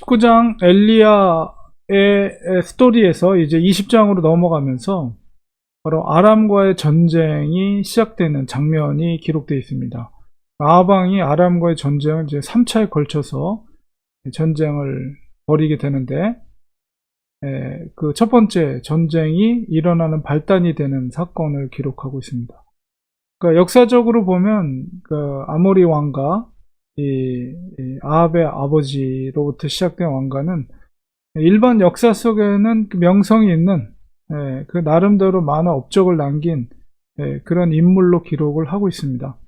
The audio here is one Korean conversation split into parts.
19장 엘리야의 스토리에서 이제 20장으로 넘어가면서 바로 아람과의 전쟁이 시작되는 장면이 기록되어 있습니다. 아방이 아람과의 전쟁을 이제 3차에 걸쳐서 전쟁을 벌이게 되는데 그 첫 번째 전쟁이 일어나는 발단이 되는 사건을 기록하고 있습니다. 그러니까 역사적으로 보면 그 아모리 왕과 이, 이 아합의 아버지로부터 시작된 왕가는 일반 역사 속에는 그 명성이 있는 예, 그 나름대로 많은 업적을 남긴 예, 그런 인물로 기록을 하고 있습니다.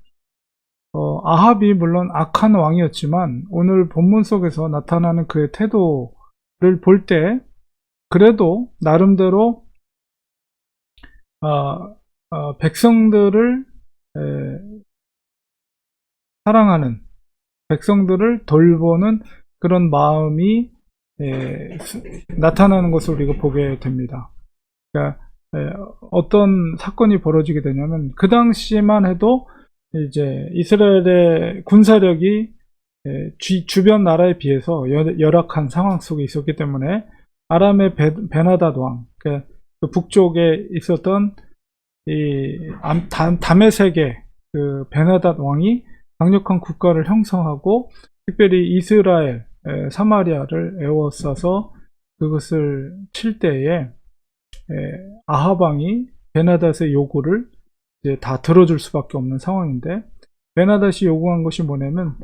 어, 아합이 물론 악한 왕이었지만 오늘 본문 속에서 나타나는 그의 태도를 볼 때 그래도 나름대로 어, 어, 백성들을 에, 사랑하는 백성들을 돌보는 그런 마음이 에, 수- 나타나는 것을 우리가 보게 됩니다. 그러니까 에, 어떤 사건이 벌어지게 되냐면 그 당시만 해도 이제 이스라엘의 군사력이 에, 주, 주변 나라에 비해서 여- 열악한 상황 속에 있었기 때문에 아람의 베, 베나닷 왕, 그, 그 북쪽에 있었던 이 암- 담- 다메섹의 그 베나닷 왕이 강력한 국가를 형성하고 특별히 이스라엘, 에, 사마리아를 에워싸서 그것을 칠 때에 왕이 베나닷의 요구를 이제 다 들어줄 수밖에 없는 상황인데 베나닷이 요구한 것이 뭐냐면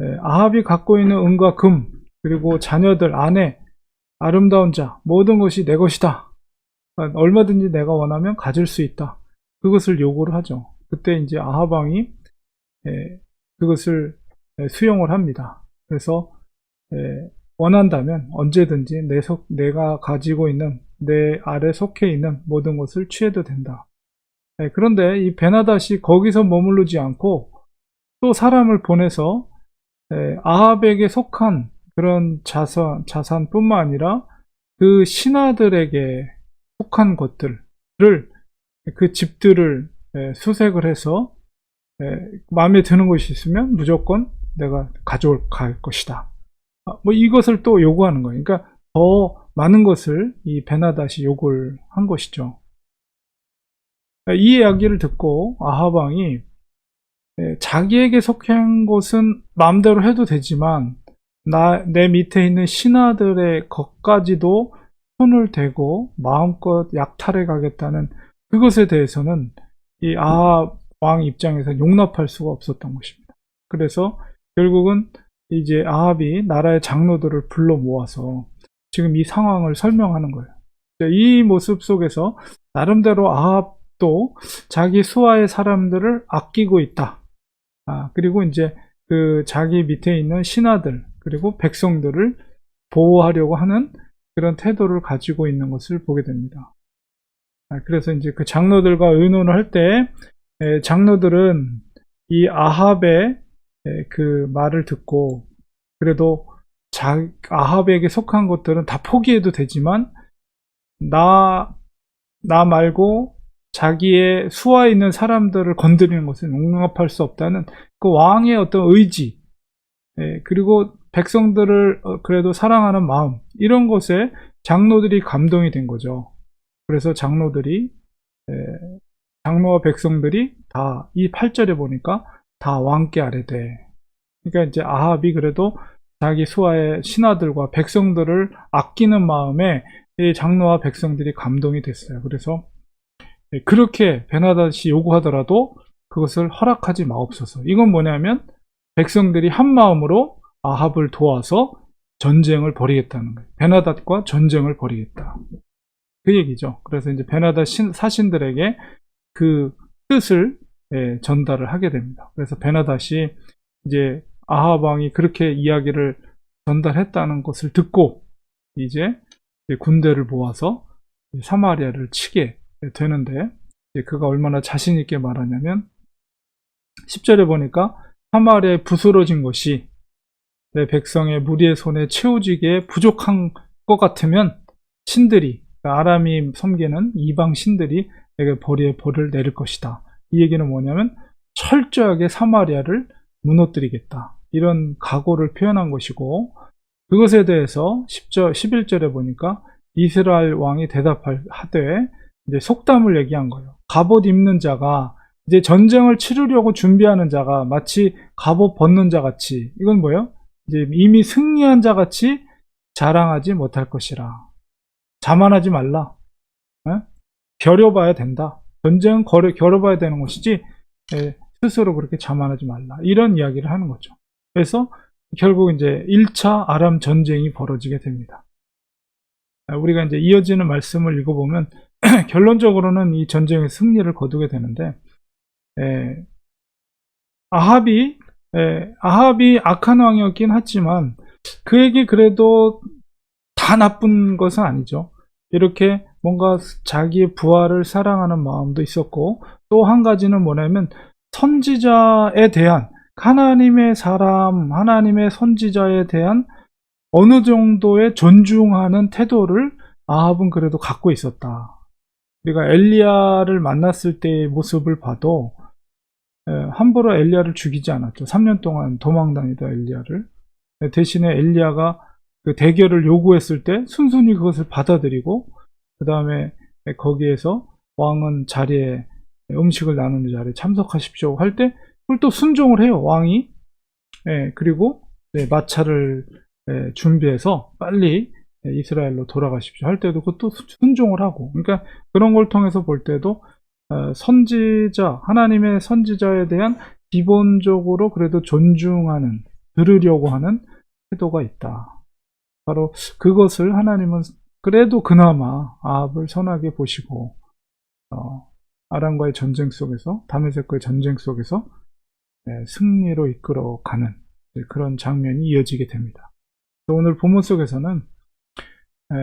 에, 아합이 갖고 있는 은과 금 그리고 자녀들 아내 아름다운 자 모든 것이 내 것이다. 그러니까 얼마든지 내가 원하면 가질 수 있다. 그것을 요구를 하죠. 그때 이제 아합 왕이 에, 그것을 에, 수용을 합니다. 그래서 에, 원한다면 언제든지 내 속, 내가 가지고 있는 내 아래 속해 있는 모든 것을 취해도 된다. 에, 그런데 이 베나닷이 거기서 머무르지 않고 또 사람을 보내서 에, 아합에게 속한 그런 자산, 자산뿐만 아니라 그 신하들에게 속한 것들을 그 집들을 에, 수색을 해서 에, 마음에 드는 것이 있으면 무조건 내가 가져올 갈 것이다. 아, 뭐 이것을 또 요구하는 거예요. 그러니까 더 많은 것을 이 베나닷이 요구를 한 것이죠. 이 이야기를 듣고 아하방이 에, 자기에게 속한 것은 마음대로 해도 되지만 나, 내 밑에 있는 신하들의 것까지도 손을 대고 마음껏 약탈해 가겠다는 그것에 대해서는 이 아합 왕 입장에서 용납할 수가 없었던 것입니다. 그래서 결국은 이제 아합이 나라의 장로들을 불러 모아서 지금 이 상황을 설명하는 거예요. 이 모습 속에서 나름대로 아합도 자기 수하의 사람들을 아끼고 있다. 아, 그리고 이제 그 자기 밑에 있는 신하들 그리고 백성들을 보호하려고 하는 그런 태도를 가지고 있는 것을 보게 됩니다. 아, 그래서 이제 그 장로들과 의논을 할 때 장로들은 이 아합의 에, 그 말을 듣고 그래도 자, 아합에게 속한 것들은 다 포기해도 되지만 나, 나 말고 자기의 수하에 있는 사람들을 건드리는 것은 용납할 수 없다는 그 왕의 어떤 의지 예, 그리고 백성들을 어, 그래도 사랑하는 마음 이런 것에 장로들이 감동이 된 거죠. 그래서 장로들이 에, 장로와 백성들이 다 이 8절에 보니까 다 왕께 아래되 그러니까 이제 아합이 그래도 자기 수하의 신하들과 백성들을 아끼는 마음에 이 장로와 백성들이 감동이 됐어요. 그래서 예, 그렇게 베나닷이 요구하더라도 그것을 허락하지 마옵소서. 이건 뭐냐면 백성들이 한 마음으로 아합을 도와서 전쟁을 벌이겠다는 거예요. 베나닷과 전쟁을 벌이겠다. 그 얘기죠. 그래서 이제 베나닷 신- 사신들에게 그 뜻을 예, 전달을 하게 됩니다. 그래서 베나닷이 이제 아합 왕이 그렇게 이야기를 전달했다는 것을 듣고 이제 군대를 모아서 사마리아를 치게 되는데 그가 얼마나 자신 있게 말하냐면 10절에 보니까 사마리아에 부스러진 것이 내 백성의 무리의 손에 채워지기에 부족한 것 같으면 신들이 그러니까 아람이 섬기는 이방 신들이 내게 벌이에 벌을 내릴 것이다. 이 얘기는 뭐냐면 철저하게 사마리아를 무너뜨리겠다. 이런 각오를 표현한 것이고 그것에 대해서 10절, 11절에 보니까 이스라엘 왕이 대답하되 이제 속담을 얘기한 거예요. 갑옷 입는 자가 이제 전쟁을 치르려고 준비하는 자가 마치 갑옷 벗는 자 같이 이건 뭐예요? 이제 이미 승리한 자 같이 자랑하지 못할 것이라. 자만하지 말라. 에? 겨뤄봐야 된다. 전쟁은 걸어, 겨뤄봐야 되는 것이지 에, 스스로 그렇게 자만하지 말라. 이런 이야기를 하는 거죠. 그래서 결국 이제 1차 아람 전쟁이 벌어지게 됩니다. 아, 우리가 이제 이어지는 말씀을 읽어보면 결론적으로는 이 전쟁의 승리를 거두게 되는데 에, 아합이 에, 아합이 악한 왕이었긴 하지만 그에게 그래도 다 나쁜 것은 아니죠. 이렇게 뭔가 자기의 부하를 사랑하는 마음도 있었고 또 한 가지는 뭐냐면 선지자에 대한 하나님의 사람, 하나님의 선지자에 대한 어느 정도의 존중하는 태도를 아합은 그래도 갖고 있었다. 우리가 엘리야를 만났을 때의 모습을 봐도 에, 함부로 엘리야를 죽이지 않았죠. 3년 동안 도망다니다 엘리야를. 에, 대신에 엘리야가 그 대결을 요구했을 때 순순히 그것을 받아들이고 그 다음에 거기에서 왕은 자리에 음식을 나누는 자리에 참석하십시오 할 때 그걸 또 순종을 해요 왕이. 예, 그리고 네, 마차를 예, 준비해서 빨리 예, 이스라엘로 돌아가십시오 할 때도 그것도 순종을 하고. 그러니까 그런 걸 통해서 볼 때도 어, 선지자 하나님의 선지자에 대한 기본적으로 그래도 존중하는 들으려고 하는 태도가 있다. 바로 그것을 하나님은 그래도 그나마 아합을 선하게 보시고 어, 아람과의 전쟁 속에서 다메섹과의 전쟁 속에서 네, 승리로 이끌어가는 네, 그런 장면이 이어지게 됩니다. 오늘 본문 속에서는 에,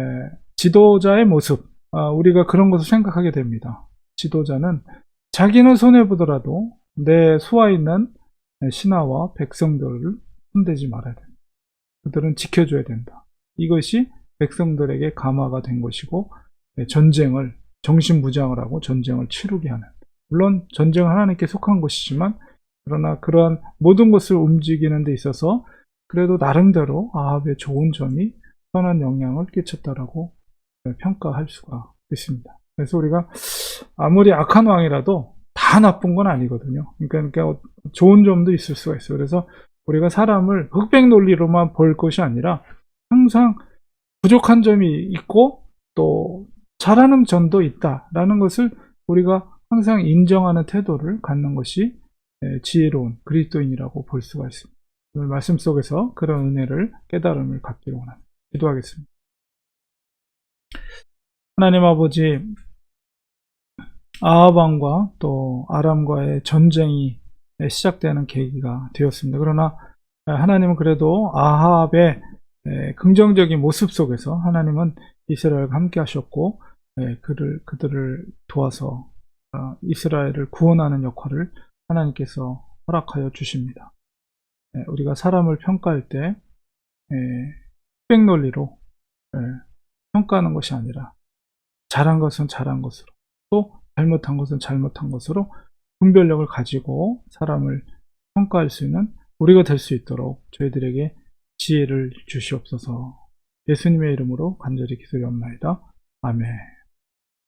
지도자의 모습 아, 우리가 그런 것을 생각하게 됩니다. 지도자는 자기는 손해 보더라도 내 수하 있는 신하와 백성들을 손대지 말아야 된다. 그들은 지켜줘야 된다. 이것이 백성들에게 감화가 된 것이고 네, 전쟁을 정신무장을 하고 전쟁을 치르게 하는 물론 전쟁은 하나님께 속한 것이지만 그러나 그러한 모든 것을 움직이는 데 있어서 그래도 나름대로 아합의 좋은 점이 선한 영향을 끼쳤다라고 평가할 수가 있습니다. 그래서 우리가 아무리 악한 왕이라도 다 나쁜 건 아니거든요. 그러니까, 그러니까 좋은 점도 있을 수가 있어요. 그래서 우리가 사람을 흑백 논리로만 볼 것이 아니라 항상 부족한 점이 있고 또 잘하는 점도 있다라는 것을 우리가 항상 인정하는 태도를 갖는 것이 지혜로운 그리스도인이라고 볼 수가 있습니다. 오늘 말씀 속에서 그런 은혜를 깨달음을 갖기를 원합니다. 기도하겠습니다. 하나님 아버지 아합왕과 또 아람과의 전쟁이 시작되는 계기가 되었습니다. 그러나 하나님은 그래도 아합의 긍정적인 모습 속에서 하나님은 이스라엘과 함께 하셨고 그를 그들을 도와서 어, 이스라엘을 구원하는 역할을 하나님께서 허락하여 주십니다. 우리가 사람을 평가할 때 흑백 논리로 평가하는 것이 아니라 잘한 것은 잘한 것으로 또 잘못한 것은 잘못한 것으로 분별력을 가지고 사람을 평가할 수 있는 우리가 될 수 있도록 저희들에게 지혜를 주시옵소서 예수님의 이름으로 간절히 기도리옵나이다. 아멘